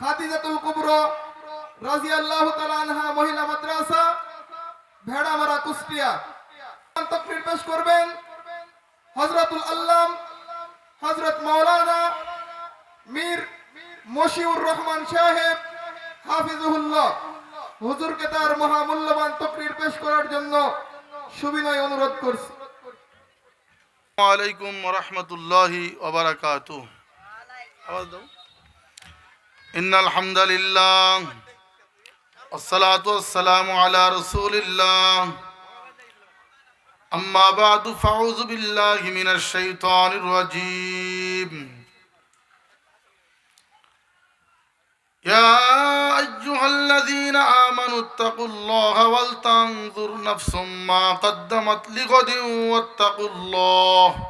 খাদিজাতুল কুবরা তাআলা আনহা, মহিলা মাদ্রাসা, ভেড়ামারা কুষ্টিয়া। তাকরীর পেশ করবেন হযরতুল আল্লাম, হযরত মাওলানা মীর মশিউর রহমান সাহেব, হাফিজুহুল্লাহ। হুজুরকে তার মহামূল্যবান তকরির পেশ করার জন্য সুবিনয় অনুরোধ করছি। আলাইকুম রহমতুল্লাহি ওবরাকাতু আওয়াজ দাও। ان الحمد لله والصلاه والسلام على رسول الله اما بعد فاعوذ بالله من الشيطان الرجيم يا ايها الذين امنوا اتقوا الله ولتنظر نفس ما قدمت لغد واتقوا الله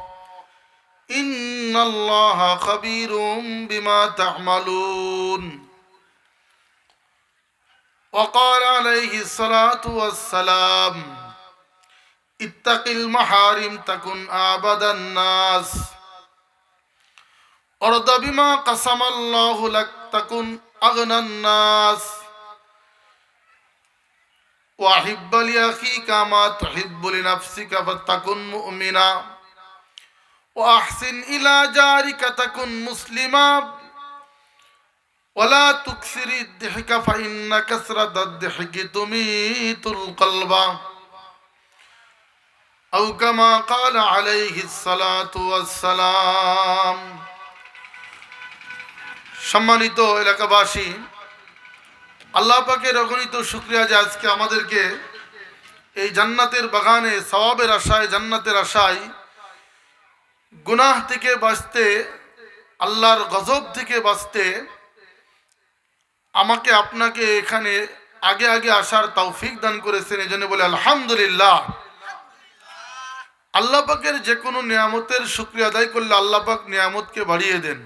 إن الله خبير بما تعملون وقال عليه الصلاة والسلام اتق المحارم تكن أعبد الناس ارض بما قسم الله لك تكن أغنى الناس وأحب لأخيك ما تحب لنفسك فتكن مؤمنا وأحسن إلى جارك تكن مسلما ولا تكثر الضحك فإن كثرة الضحك تميت القلب أو كما قال عليه الصلاة والسلام সম্মানিত এলাকাবাসী আল্লাহ পাকের অগণিত শুক্রিয়া যে আজকে আমাদেরকে এই জান্নাতের বাগানে সওয়াবের আশায় জান্নাতের আশায় গুনাহ থেকে বাঁচতে, আল্লাহর গজব থেকে বাঁচতে আমাকে আপনাকে এখানে আগে আগে আসার তৌফিক দান করেছেন এই জন্য বলে আলহামদুলিল্লাহ। আল্লাহ পাকের যে কোনো নিয়ামতের শুক্রিয়া আদায় করলে আল্লাহ পাক নিয়ামতকে বাড়িয়ে দেন।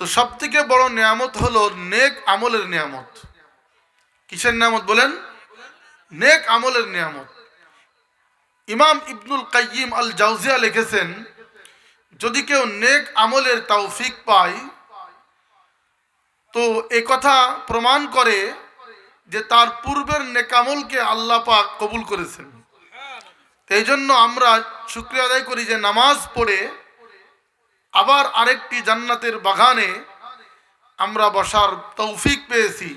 তো সব থেকে বড় নিয়ামত হলো নেক আমলের নিয়ামত। কিসের নিয়ামত বলেন? নেক আমলের নিয়ামত। ইমাম ইবনুল কাইয়িম আল জাউজিয়া লিখেছেন, যদি কেউ নেক আমলের তৌফিক পায়, তো এ কথা প্রমাণ করে যে তার পূর্বের নেকামলকে আল্লাহ পাক কবুল করেছেন। এই জন্য আমরা শুক্রিয়া আদায় করি যে নামাজ পড়ে আবার আরেকটি জান্নাতের বাগানে আমরা বসার তৌফিক পেয়েছি।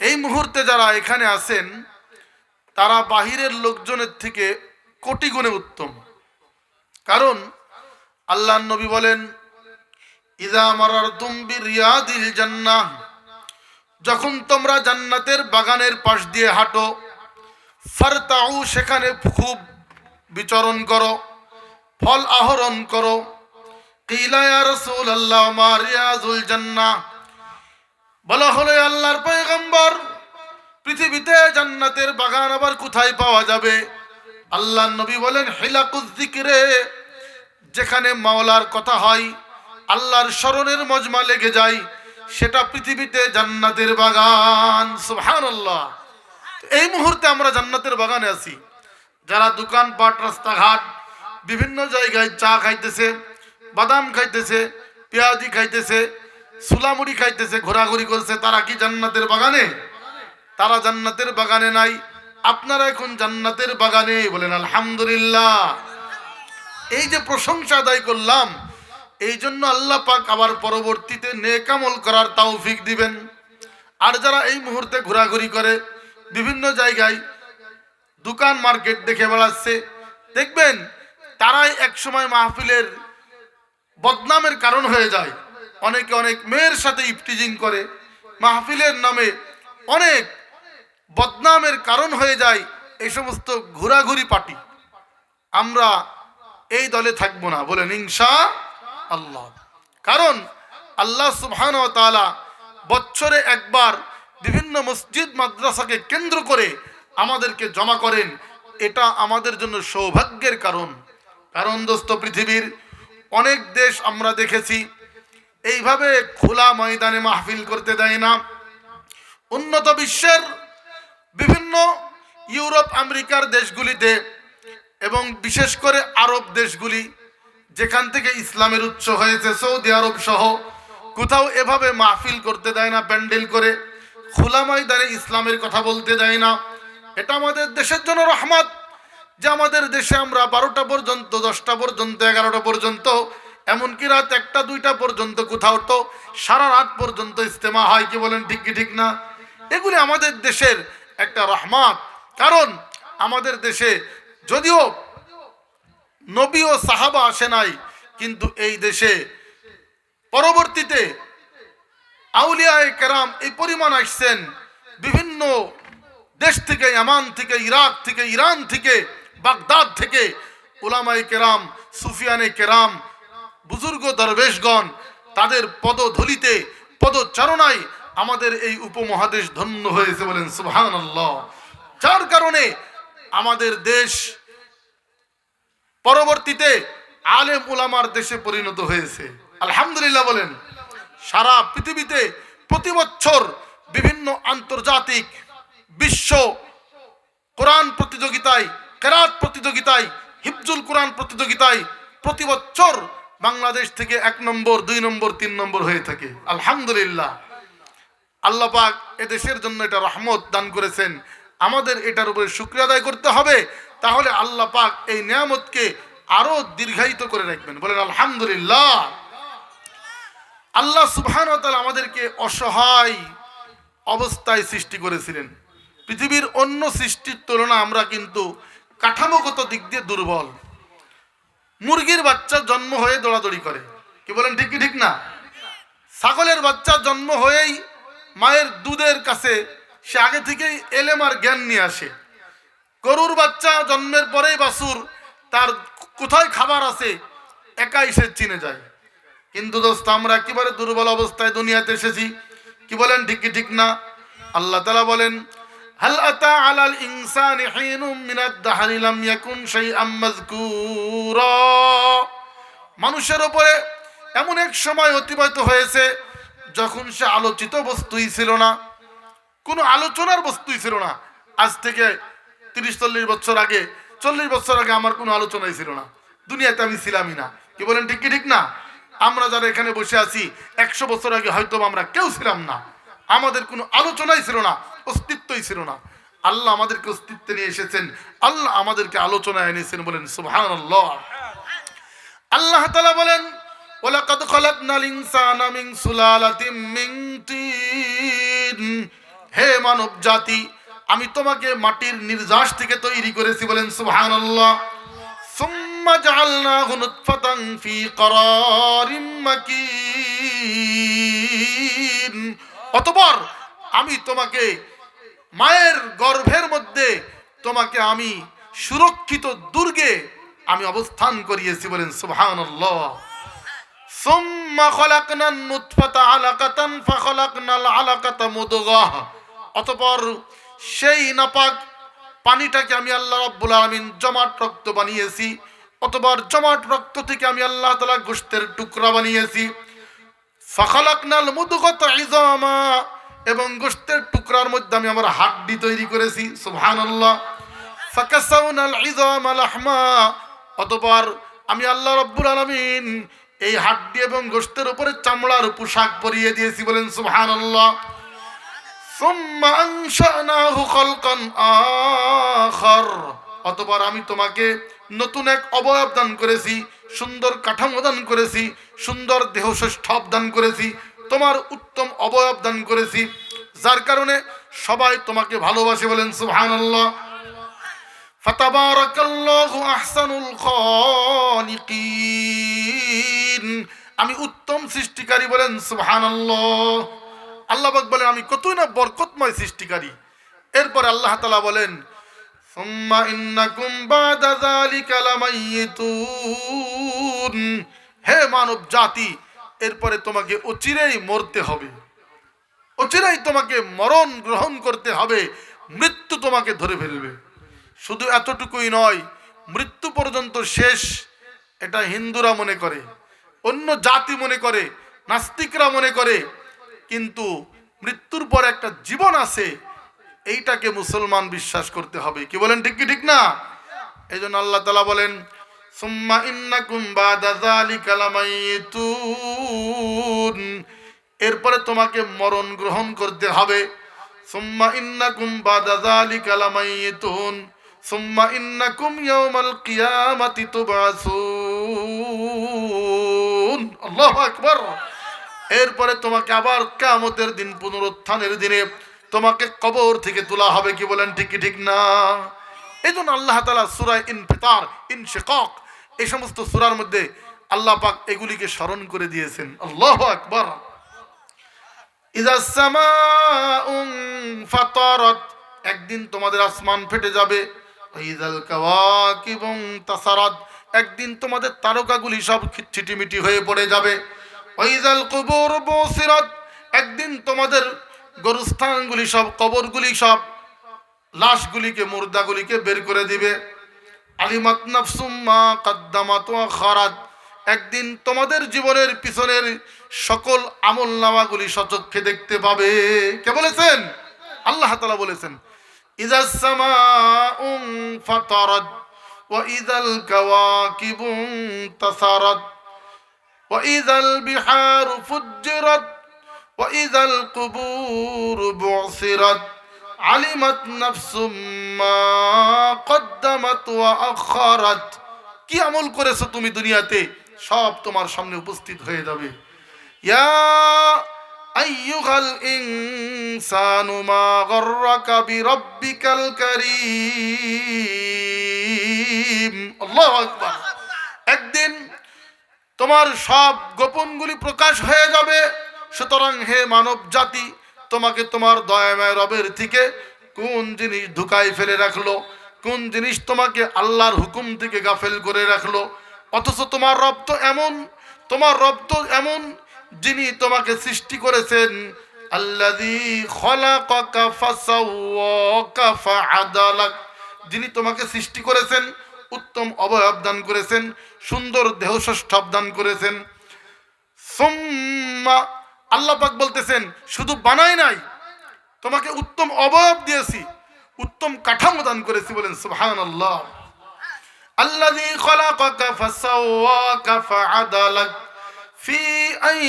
এই মুহূর্তে যারা এখানে আছেন তারা বাহিরের লোকজনের থেকে কোটি গুণে উত্তম। কারণ আল্লাহ নবী বলেন ইদা রিয়াদিল জান্নাহ। যখন তোমরা জান্নাতের বাগানের পাশ দিয়ে হাঁটো, ফারতাউ, সেখানে খুব বিচরণ করো, ফল আহরণ করো। রিয়াজুল জান্নাহ। বলা হলো আল্লাহর পয়গম্বর পৃথিবীতে জান্নাতের বাগান আবার কোথায় পাওয়া যাবে? আল্লাহ নবী বলেন, হিলাকুজ জিকিরে যেখানে মাওলার কথা হয়, আল্লাহর স্মরণের মজমা লেগে যায়, সেটা পৃথিবীতে জান্নাতের বাগান। সুবহানাল্লাহ। এই মুহূর্তে আমরা জান্নাতের বাগানে আছি। যারা দোকানপাট, রাস্তাঘাট, বিভিন্ন জায়গায় চা খাইতেছে, বাদাম খাইতেছে, পেঁয়াজি খাইতেছে, সুলামুড়ি খাইতেছে, ঘোরাঘুরি করছে, তারা কি জান্নাতের বাগানে? তারা জান্নাতের বাগানে নাই। আপনারা এখন জান্নাতের বাগানে, বলেন আলহামদুলিল্লাহ। এই যে প্রশংসা আদায় করলাম, এই জন্য আল্লাহ পাক আবার পরবর্তীতে নেকামল করার তৌফিক দিবেন। আর যারা এই মুহূর্তে ঘোরাঘুরি করে, বিভিন্ন জায়গায় দোকান মার্কেট দেখে বেড়াচ্ছে, দেখবেন তারাই একসময় মাহফিলের বদনামের কারণ হয়ে যায়। অনেকে অনেক মেয়ের সাথে ইফটিজিং করে, মাহফিলের নামে অনেক বদনামের কারণ হয়ে যায় এই সমস্ত ঘোরাঘুরি পার্টি। আমরা এই দলে থাকব না, বলেন ইনশা আল্লাহ। কারণ আল্লাহ সুবহান ও তাআলা বছরে একবার বিভিন্ন মসজিদ, মাদ্রাসাকে কেন্দ্র করে আমাদেরকে জমা করেন। এটা আমাদের জন্য সৌভাগ্যের কারণ। কারণ দোস্ত, পৃথিবীর অনেক দেশ আমরা দেখেছি, এইভাবে খোলা ময়দানে মাহফিল করতে দেয় না। উন্নত বিশ্বের বিভিন্ন ইউরোপ, আমেরিকার দেশগুলিতে এবং বিশেষ করে আরব দেশগুলি যেখান থেকে ইসলামের উৎস হয়েছে, সৌদি আরব সহ, কোথাও এভাবে মাহফিল করতে দেয় না, প্যান্ডেল করে খোলা ময়দানে ইসলামের কথা বলতে দেয় না। এটা আমাদের দেশের জন্য রহমত যে আমাদের দেশে আমরা বারোটা পর্যন্ত, দশটা পর্যন্ত, এগারোটা পর্যন্ত, এমনকি রাত একটা, দুইটা পর্যন্ত কোথাও তো সারা রাত পর্যন্ত ইস্তেমা হয় কি বলেন, ঠিক কি ঠিক না? এগুলি আমাদের দেশের একটা রহমত। কারণ আমাদের দেশে যদিও নবী ও সাহাবা আসে নাই, কিন্তু এই দেশে পরবর্তীতে আউলিয়ায় কেরাম এই পরিমাণ আসছেন। বিভিন্ন দেশ থেকে, ইয়ামান থেকে, ইরাক থেকে, ইরান থেকে, বাগদাদ থেকে ওলামাই কেরাম, সুফিয়ানে কেরাম, বুজুর্গ দরবেশগণ তাদের পদধলিতে, পদচারণায় আমাদের এই উপমহাদেশ ধন্য হয়েছে বলেন সুবহান যার কারণে আমাদের দেশ পরবর্তীতে আলেম উলামার দেশে পরিণত হয়েছে। আলহামদুলিল্লাহ বলেন, সারা পৃথিবীতে প্রতি বছর বিভিন্ন আন্তর্জাতিক বিশ্ব কোরআন প্রতিযোগিতায়, কেরাত প্রতিযোগিতায়, হিফজুল কোরআন প্রতিযোগিতায় প্রতি বছর বাংলাদেশ থেকে এক নম্বর, দুই নম্বর, তিন নম্বর হয়ে থাকে। আলহামদুলিল্লাহ। আল্লাহ পাক এদেশের জন্য এটা রহমত দান করেছেন। আমাদের এটার উপরে শুক্রিয়া আদায় করতে হবে। তাহলে আল্লাহ পাক এই নিয়ামতকে আরও দীর্ঘায়িত করে রাখবেন। বলেন, আলহামদুলিল্লাহ। আল্লাহ সুবহান আমাদেরকে অসহায় অবস্থায় সৃষ্টি করেছিলেন। পৃথিবীর অন্য সৃষ্টির তুলনা আমরা কিন্তু কাঠামোগত দিক দিয়ে দুর্বল। মুরগির বাচ্চা জন্ম হয়ে দৌড়াদৌড়ি করে। কি বলেন, ঠিক কি ঠিক না? ছাগলের বাচ্চা জন্ম হয়েই মায়ের দুধের কাছে সে আগে থেকেই এলেম আর জ্ঞান নিয়ে আসে। গরুর বাচ্চা জন্মের পরেই বাসুর তার কোথায় খাবার আছে একাই সে চিনে যায়। কিন্তু দোস্ত, আমরা একেবারে দুর্বল অবস্থায় দুনিয়াতে এসেছি। কি বলেন? ঠিক ঠিক না? আল্লাহ তালা বলেন মানুষের উপরে এমন এক সময় অতিবাহিত হয়েছে যখন সে আলোচিত বস্তুই ছিল না, কোনো আলোচনার বস্তুই ছিল না, আজ থেকে তিরিশ, চল্লিশ বছর আগে, চল্লিশ বছর আগে আমার কোনো আলোচনাই ছিল না। দুনিয়াতে আমি ছিলামই না। কি বলেন, ঠিক কি ঠিক না? আমরা যারা এখানে বসে আছি, একশো বছর আগে হয়তো আমরা কেউ ছিলাম না। আমাদের কোনো আলোচনাই ছিল না, অস্তিত্বই ছিল না। আল্লাহ আমাদেরকে অস্তিত্বে নিয়ে এসেছেন। আল্লাহ আমাদেরকে আলোচনায় এনেছেন বলেন সুবহান আল্লাহ তালা বলেন ওলাকাদ খলাকনাল ইনসানা মিন সুলালাতিম মিন তিন। হে মানব জাতি আমি তোমাকে মাটির নির্যাস থেকে তৈরি করেছি বলেন সুবহানাল্লাহ। সুম্মা জাআলনাহু নুতফাতান ফি করারিম মাকিন। অতঃপর আমি তোমাকে মায়ের গর্ভের মধ্যে তোমাকে আমি সুরক্ষিত দুর্গে আমি অবস্থান করিয়েছি বলেন সুবহানাল্লাহ। অতঃপর সেই নাপাক পানিটাকে আমি আল্লাহ রাব্বুল আলামিন জমাট রক্ত বানিয়েছি। অতঃপর জমাট রক্ত থেকে আমি আল্লাহ তাআলা গোশতের টুকরা বানিয়েছি। ফাখালাকনাল মুদগাতা ইজামা। এবং গোশতের টুকরার মধ্যে আমি আমার হাড্ডি তৈরি করেছি, সুবহানাল্লাহ। ফাকাসাউনাল ইজামা লাহমা অতঃপর আমি আল্লাহ রাব্বুল আলামিন এই হাড্ডি এবং গোষ্ঠের উপরে চামড়ার পোশাক পরিয়ে দিয়েছি বলেন আখার। অতঃপর আমি তোমাকে নতুন এক অবয়ব দান করেছি, সুন্দর কাঠামো দান করেছি, সুন্দর দেহ সৌষ্ঠব দান করেছি, তোমার উত্তম অবয়ব দান করেছি, যার কারণে সবাই তোমাকে ভালোবাসে বলেন সুবহানাল্লাহ ফাতাবারাকাল্লাহু আহসানুল খালিকিন আমি উত্তম সৃষ্টিকারী বলেন, সুবহানাল্লাহ। আল্লাহ পাক বলেন, আমি কতই না বরকতময় সৃষ্টিকারী। এরপর আল্লাহ তাআলা বলেন হে মানব জাতি, এরপরে তোমাকে অচিরেই মরতে হবে। অচিরেই তোমাকে মরণ গ্রহণ করতে হবে। মৃত্যু তোমাকে ধরে ফেলবে। শুধু এতটুকুই নয়, মৃত্যু পর্যন্ত শেষ, এটা হিন্দুরা মনে করে, অন্য জাতি মনে করে, নাস্তিকরা মনে করে, কিন্তু মৃত্যুর পর একটা জীবন আছে, এইটাকে মুসলমান বিশ্বাস করতে হবে। কি বলেন ঠিক কি ঠিক না? এই জন্য আল্লাহ তালা বলেন এরপরে তোমাকে মরণ গ্রহণ করতে হবে। সুম্মা ইন্নাকুম বাদা যালিকা লামাইয়িতুন সুম্মা ইন্নাকুম ইয়াওমাল কিয়ামাতি তুবআসুন। আল্লাহু এরপরে তোমাকে আবার কিয়ামতের দিন পুনরুত্থানের দিনে তোমাকে কবর থেকে তোলা হবে কি বলেন ঠিক ঠিক না? এই জন্য আল্লাহ তালা সুরায় ইনফিতার, ইনশেকক, এই সমস্ত সুরার মধ্যে আল্লাহ পাক এগুলিকে স্মরণ করে দিয়েছেন। আল্লাহ আকবার। একদিন তোমাদের আসমান ফেটে যাবে একদিন তোমাদের তারকাগুলি সব ছিটিমিটি হয়ে পড়ে যাবে। ওয়াইদাল কুবুর বুসিরাত। একদিন তোমাদের গরুস্থানগুলি সব, কবরগুলি সব লাশগুলিকে, মুর্দাগুলিকে বের করে দিবে। আলিমাত নাফসুম মা কাদ্দামাত ওয়া খারাত। একদিন তোমাদের জীবনের পিছনের সকল আমল নামাগুলি সচক্ষে দেখতে পাবে। কে বলেছেন? আল্লাহ তাআলা বলেছেন। ইদাল কাওয়াকিবুন তাসারাত, ওয়া ইদাল বিহারু ফুজ্জিরাত, ওয়া ইদাল কুবুর বুসিরাত। আলিমাত নাফসুম মা কদ্দামাত ওয়া আখারাত। কি আমল করেছ তুমি দুনিয়াতে? সব তোমার সামনে উপস্থিত হয়ে যাবে। ইয়া আইয়ুহাল ইনসানু মা গররাকা বিরাব্বিকাল কারীম। আল্লাহু আকবার। একদিন তোমার সব গোপনগুলি প্রকাশ হয়ে যাবে। সুতরাং হে মানব জাতি তোমাকে তোমার দয়াময় রবের থেকে কোন জিনিস ঢুকাই ফেলে রাখল? কোন জিনিস তোমাকে আল্লাহর হুকুম থেকে গাফেল করে রাখল? অথচ তোমার রব তো এমন, তোমার রব তো এমন যিনি তোমাকে সৃষ্টি করেছেন যিনি তোমাকে সৃষ্টি করেছেন, উত্তম অবয়ব দান করেছেন, সুন্দর দেহ সষ্টাব দান করেছেন। আল্লাহ বলতেছেন, শুধু বানাই নাই, তোমাকে উত্তম অবয়ব দিয়েছি, উত্তম কাঠামো দান করেছি বলেন খলাকাকা ফাসাওয়াকা ফাআদালাক। ফি আই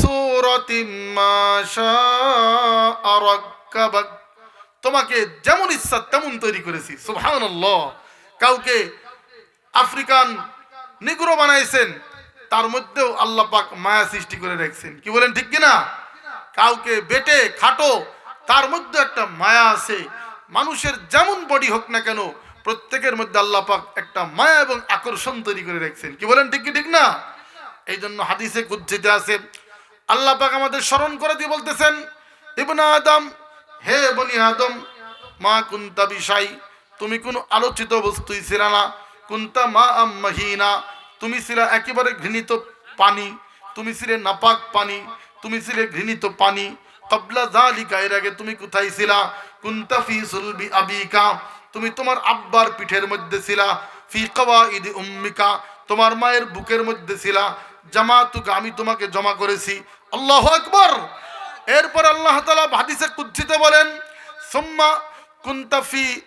সূরাতিন মা শাআ রাক্কাবাক। তোমাকে যেমন ইচ্ছা তেমন তৈরি করেছি, সুবহানাল্লাহ। কাউকে আফ্রিকান নিগ্রো বানাইছেন, তার মধ্যেও আল্লাহ পাক মায়া সৃষ্টি করে রেখেছেন। কি বলেন ঠিক কিনা? কাউকে বেটে, খাটো, তার মধ্যে একটা মায়া আছে। মানুষের যেমন বডি হোক না কেন, প্রত্যেকের মধ্যে আল্লাহ পাক একটা মায়া এবং আকর্ষণ তৈরি করে রেখেছেন। কি বলেন ঠিক কি ঠিক না? এই জন্য হাদিসে কুজ্জিতে আছে, আল্লাহ পাক আমাদের স্মরণ করে দিয়ে বলতেছেন, ইবনা আদম, হে বনি আদম, মা কুন্তা বিশাই তুমি কোনো আলোচিত বস্তুই ছিল না, কুন্তা মা আম্মাহিনা তুমি ছিলে একেবারে ঘৃণিত পানি, তুমি ছিলে নাপাক পানি, তুমি ছিলে ঘৃণিত পানি কবলা জালিকা এর আগে তুমি কোথায় ছিলা, কুন্তা ফি সুলবি আবিকা, তুমি তোমার আব্বার পিঠের মধ্যে ছিলা, ফি কওয়াইদ উম্মিকা, তোমার মায়ের বুকের মধ্যে ছিলা জামাতুকা আমি তোমাকে জমা করেছি। আল্লাহ আকবার। এরপর আল্লাহ তালা হাদিসে কুজ্জিতে বলেন, সুম্মা কুন্তা ফি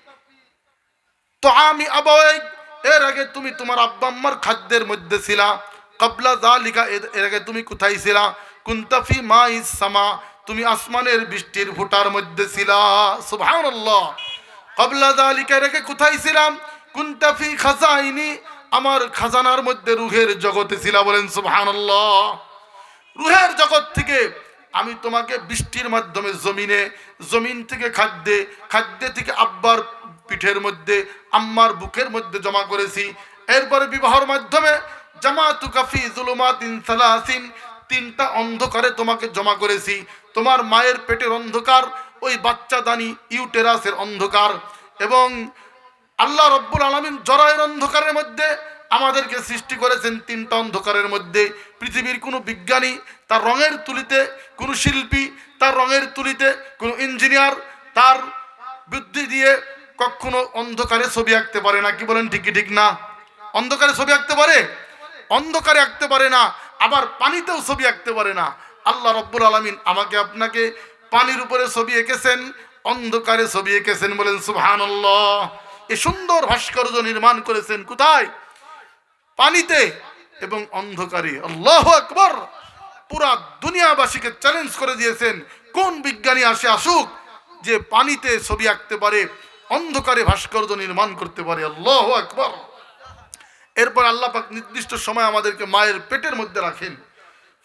তো আমি আবাই এর আগে তুমি তোমার আব্বা আম্মার খাদ্যের মধ্যে ছিলা। কবলা জালিকা এর- এর আগে তুমি কোথায় ছিলা? কুন্তাফি মা ইসামা তুমি আসমানের বৃষ্টির ফুটার মধ্যে ছিলা। সুবহানাল্লাহ। কবলা জালিকা এর আগে কোথায় ছিলাম? কুন্তাফি খাজাইনি। আমার খাজানার মধ্যে রুহের জগতে ছিলা বলেন সুবহানাল্লাহ। রুহের জগৎ থেকে আমি তোমাকে বৃষ্টির মাধ্যমে জমিনে, জমিন থেকে খাদ্যে খাদ্যে থেকে আব্বার পিঠের মধ্যে, আম্মার বুকের মধ্যে জমা করেছি। এরপরে বিবাহর মাধ্যমে জামাতু কাফি জুলুমাতিন সালাসিন, তিনটা অন্ধকারে তোমাকে জমা করেছি। তোমার মায়ের পেটের অন্ধকার, ওই বাচ্চা দানি ইউটেরাসের অন্ধকার। এবং আল্লাহ রব্বুল আলমিন জরায়ের অন্ধকারের মধ্যে আমাদেরকে সৃষ্টি করেছেন তিনটা অন্ধকারের মধ্যে। পৃথিবীর কোনো বিজ্ঞানী তার রঙের তুলিতে, কোনো শিল্পী তার রঙের তুলিতে, কোনো ইঞ্জিনিয়ার তার বুদ্ধি দিয়ে কখনো অন্ধকারে ছবি আঁকতে পারে না। কি বলেন ঠিকই ঠিক না? অন্ধকারে ছবি আঁকতে পারে? অন্ধকারে আঁকতে পারে না, আবার পানিতেও ছবি আঁকতে পারে না। আল্লাহ রব্বুল আলমিন আমাকে আপনাকে পানির উপরে ছবি এঁকেছেন, অন্ধকারে ছবি এঁকেছেন বলেন সুবহানাল্লাহ। এ সুন্দর ভাস্কর্য নির্মাণ করেছেন কোথায়? পানিতে এবং অন্ধকারে। আল্লাহ আকবর! পুরা দুনিয়াবাসীকে চ্যালেঞ্জ করে দিয়েছেন, কোন বিজ্ঞানী আসে আসুক, যে পানিতে ছবি আঁকতে পারে, অন্ধকারে ভাস্কর্য নির্মাণ করতে পারে। আল্লাহ আকবর! এরপর আল্লাহ নির্দিষ্ট সময় আমাদেরকে মায়ের পেটের মধ্যে রাখেন।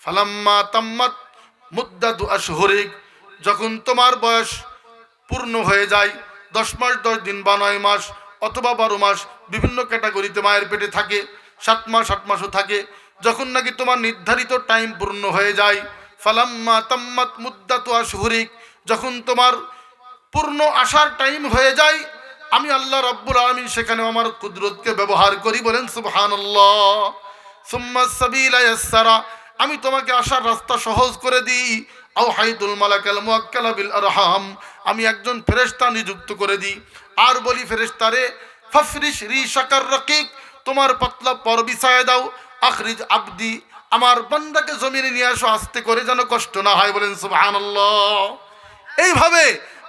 ফালাম্মা তাম্মাত মুদ্দাদু আশহরিক, যখন তোমার বয়স পূর্ণ হয়ে যায় দশ মাস, দশ দিন বা নয় মাস অথবা বারো মাস বিভিন্ন ক্যাটাগরিতে মায়ের পেটে থাকে, সাত মাস, আট মাসও থাকে। যখন নাকি তোমার নির্ধারিত টাইম পূর্ণ হয়ে যায়, ফালাম্মা তাম্মাত মুদ্দাতু আশহরিক, যখন তোমার পূর্ণ আসার টাইম হয়ে যায়, আমি আল্লাহ রব্বুল আলমিন সেখানে আমার কুদরতকে ব্যবহার করি বলেন সাবিলা ইয়াসসারা, আমি তোমাকে আসার রাস্তা সহজ করে দিই। আও হাইদুল মালাকাল মুয়াক্কালা বিল আরহাম আমি একজন ফেরেশতা নিযুক্ত করে দিই। আর বলি ফেরেশতারে, ফাফরিশ রি শাকার রকিক, তোমার পাতলা পর বিছায় দাও। আখরিজ আবদি, আমার বান্দাকে জমিনে নিয়ে আসো, আস্তে করে যেন কষ্ট না হয়। বলেন, সুবহানাল্লাহ। এইভাবে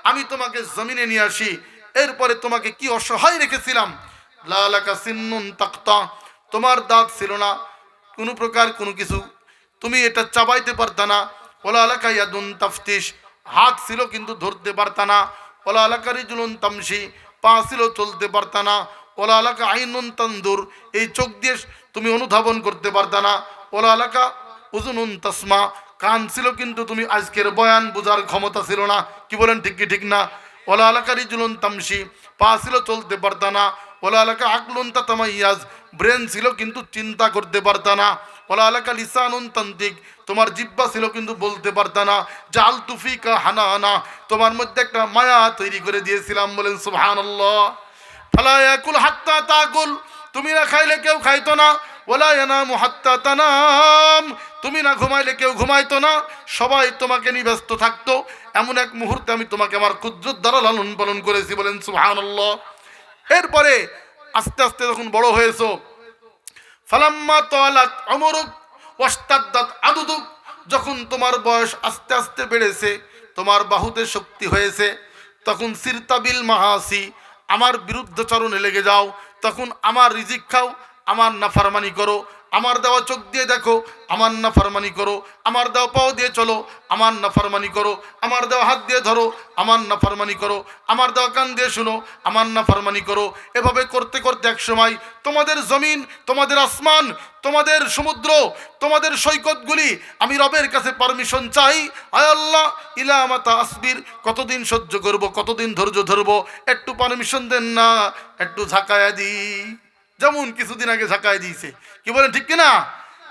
আমি তোমাকে জমিনে নিয়ে আসি। এরপরে তোমাকে কি অসহায় রেখেছিলাম? লালাকা সিন্নুন তাক্তা, তোমার দাঁত ছিল না। কোনো প্রকার কোনো কিছু তুমি এটা চাবাইতে পারতা না। ওলা এলাকা ইয়াদুন তাফতিস হাত ছিল কিন্তু ধরতে পারতা না। ওলা এলাকারি জুলুন তামসি পা ছিল চলতে পারতা না। ওলা এলাকা আইনুন তান্দুর এই চোখ দিয়ে তুমি অনুধাবন করতে পারতা না। ওলা এলাকা উজুনুন তসমা, কান ছিল কিন্তু তুমি আজকের বয়ান বোঝার ক্ষমতা ছিল না। কি বলেন, ঠিক কি ঠিক না? ওলা এলাকারই জুলুন তামসি পা ছিল চলতে পারতা না। ওলা এলাকা আকলুন তামাইয়াজ ব্রেন ছিল কিন্তু চিন্তা করতে পারতা না। ওলা এলাকা লিসানুন তোমার জিব্বা ছিল কিন্তু বলতে পারতা না। জাল তুফিকা হানা হানা তোমার মধ্যে একটা মায়া তৈরি করে দিয়েছিলাম। বলেন, সুবহানাল্লাহ। ফালা ইয়াকুল হাত্তা তাকুল, তুমি না খাইলে কেউ খাইতো না। ওলা ইয়ানামু হাত্তা তানাম, তুমি না ঘুমাইলে কেউ ঘুমাইতো না। সবাই তোমাকে নিয়ে ব্যস্ত থাকতো। এমন এক মুহূর্তে আমি তোমাকে আমার ক্ষুদ্র দ্বারা লালন পালন করেছি। বলেন, সুবহানাল্লাহ। এরপরে আস্তে আস্তে যখন বড় হয়েছ, ফালাম্মা তোয়ালাত অমরুক, ওয়াস্তাদ্দাত আদুদুক, যখন তোমার বয়স আস্তে আস্তে বেড়েছে, তোমার বাহুতে শক্তি হয়েছে, তখন সিরতাবিল মাহাসি, আমার বিরুদ্ধচরণে লেগে যাও, তখন আমার রিজিক খাও, আমার নাফারমানি করো আমার দেওয়া চোখ দিয়ে দেখো, আমার নাফারমানি করো, আমার দেওয়া পাও দিয়ে চলো, আমার নাফারমানি করো, আমার দেওয়া হাত দিয়ে ধরো, আমার নাফারমানি করো, আমার দেওয়া কান দিয়ে শুনো, আমার নাফারমানি করো। এভাবে করতে করতে এক সময় তোমাদের জমিন, তোমাদের আসমান, তোমাদের সমুদ্র, তোমাদের সৈকতগুলি আমি রবের কাছে পারমিশন চাই। আয় আল্লাহ, ইলা মাতা আসবির, কতদিন সহ্য করব, কতদিন ধৈর্য ধরবো, একটু পারমিশন দেন না, একটু ঝাঁকায়া দিই। যেমন কিছুদিন আগে ঝাঁকায় দিয়েছে। কি বলেন, ঠিক কিনা?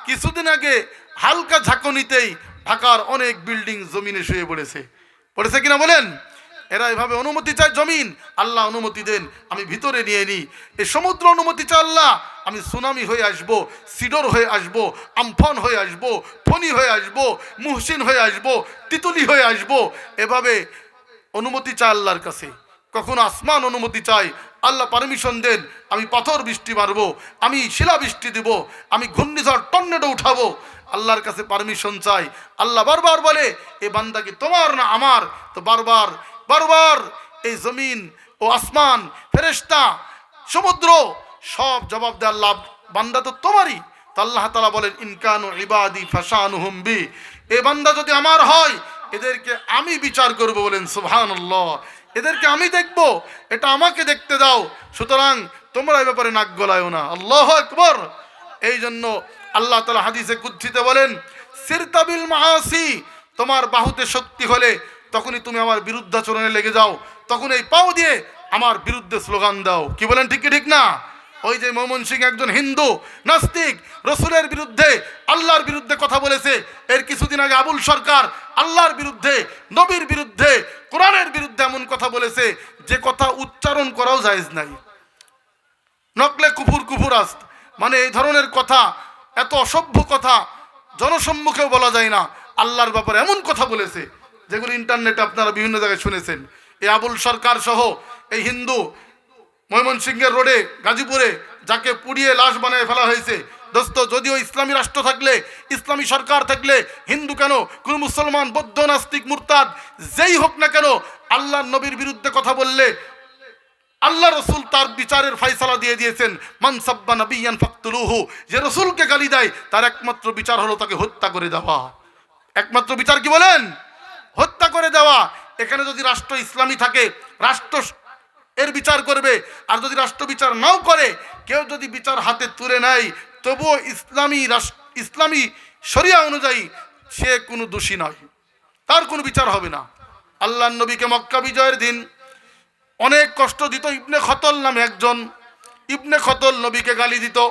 কিছুদিন আগে হালকা ঝাঁকুনিতেই ঢাকার অনেক বিল্ডিং জমিনে শুয়ে পড়েছে। পড়েছে কিনা বলেন? এরা এভাবে অনুমতি চায় জমিন। আল্লাহ অনুমতি দেন, আমি ভিতরে নিয়ে নিই। এই সমুদ্র অনুমতি চায় আল্লাহ, আমি সুনামি হয়ে আসব, সিডর হয়ে আসব, আমফান হয়ে আসব ফনি হয়ে আসব, মুহসিন হয়ে আসব, তিতুলি হয়ে আসব। এভাবে অনুমতি চায় আল্লাহর কাছে। কখনো আসমান অনুমতি চাই। আল্লাহ পারমিশন দেন, আমি পাথর বৃষ্টি মারবো আমি শিলা বৃষ্টি দেব, আমি ঘূর্ণিঝড় টর্নেডো উঠাবো। আল্লাহর কাছে পারমিশন চাই। আল্লাহ বারবার বলে, এ বান্দা কি তোমার না আমার? তো বারবার বারবার এই জমিন ও আসমান, ফেরেশতা, সমুদ্র, সব জবাব দেয় আল্লাহ, বান্দা তো তোমারই। তো আল্লাহ তালা বলেন ইনকানু ইবাদি ফাসানু হুম্বি এ বান্দা যদি আমার হয়, এদেরকে আমি বিচার করব বলেন, সুবহানাল্লাহ। এদেরকে আমি দেখব, এটা আমাকে দেখতে দাও। সুতরাং তোমরা এই ব্যাপারে নাক গলায়ও না। আল্লাহ আকবর। এই জন্য আল্লাহ তালা হাদিসে কুদ্ধিতে বলেন সিরতাবিল মাহাসি তোমার বাহুতে শক্তি হলে তখনই তুমি আমার বিরুদ্ধাচরণে লেগে যাও। তখন এই পাও দিয়ে আমার বিরুদ্ধে স্লোগান দাও। কি বলেন, ঠিক ঠিক না? ওই যে মোমন সিং একজন হিন্দু, নাস্তিক, রসুলের বিরুদ্ধে আল্লাহর বিরুদ্ধে কথা বলেছে। এর কিছুদিন আগে আবুল সরকার আল্লাহর বিরুদ্ধে, নবীর বিরুদ্ধে, কোরআনের বিরুদ্ধে এমন কথা বলেছে যে কথা উচ্চারণ করাও জায়েজ নাই। নকলে কুফুর কুফুর আস্ত। মানে এই ধরনের কথা, এত অসভ্য কথা জনসম্মুখেও বলা যায় না। আল্লাহর ব্যাপারে এমন কথা বলেছে, যেগুলো ইন্টারনেটে আপনারা বিভিন্ন জায়গায় শুনেছেন। এই আবুল সরকার সহ এই হিন্দু ময়মনসিংহের রোডে, গাজীপুরে, যাকে পুড়িয়ে লাশ বানিয়ে ফেলা হয়েছে। দোস্ত, যদিও ইসলামী রাষ্ট্র থাকলে, ইসলামী সরকার থাকলে হিন্দু কেন, কোন মুসলমান, বৌদ্ধ, নাস্তিক, মুরতাদ, যেই হোক না কেন আল্লাহ নবীর বিরুদ্ধে কথা বললে আল্লাহ রসুল তার বিচারের ফাইসালা দিয়ে দিয়েছেন। মানসাব্বা নবিয়ান ফাকতুলুহু, যে রসুলকে গালি দেয়, তার একমাত্র বিচার হলো তাকে হত্যা করে দেওয়া। একমাত্র বিচার কি বলেন? হত্যা করে দেওয়া। এখানে যদি রাষ্ট্র ইসলামী থাকে, রাষ্ট্র এর বিচার করবে। আর যদি রাষ্ট্র বিচার নাও করে, কেউ যদি বিচার হাতে তুলে নেয়, তবুও ইসলামী রাষ্ট্র ইসলামী শরিয়া অনুযায়ী সে কোনো দোষী নয়। তার কোনো বিচার হবে না। আল্লাহ নবীকে মক্কা বিজয়ের দিন অনেক কষ্ট দিত। ইবনে খতল নামে একজন, ইবনে খতল নবীকে গালি দিত।